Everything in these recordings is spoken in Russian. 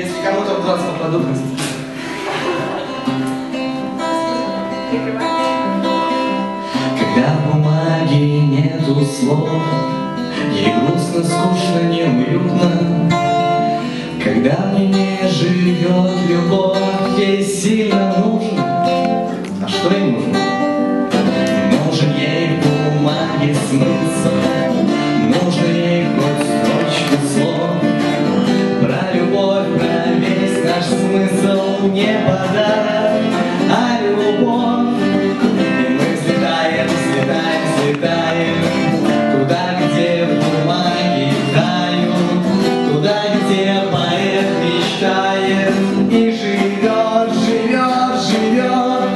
Если кому-то глаз попадут, Когда в бумаге нету слов, Ей грустно, скучно, неуютно. Когда мне не живет любовь, Ей сильно нужно. А что ей нужно? Нужен ей в бумаге смысл, Не подарок, а любовь. И мы взлетаем, взлетаем, взлетаем, туда, где в бумаге туда, где поэт мечтает и живет, живет, живет.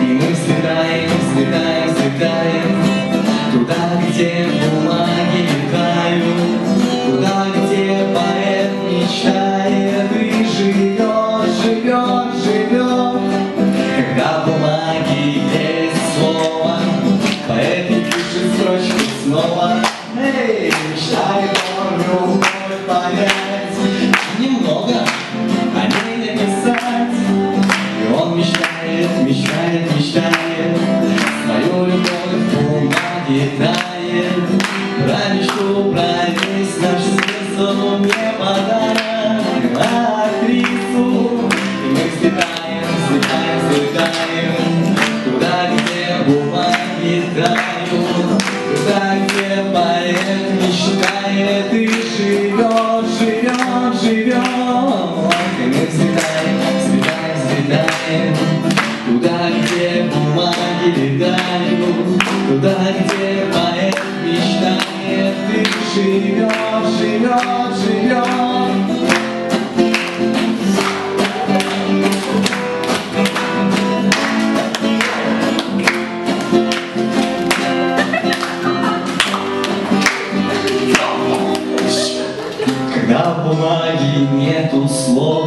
И мы взлетаем, взлетаем, взлетаем, туда, где в снова Эй, мешай горю понять Немного о ней написать И он мечтает, мечтает, мечтает Свою любовь в тает Про мечту, наш смысл Мне подарок актрису И мы взлетаем, взлетаем, взлетаем Туда, где бумаги тают так где поэт не считает живет, живет, живет Конец светает, светает, Туда, где бумаги летают. Туда, где поэт мечтает ты живет Когда бумаги нету слов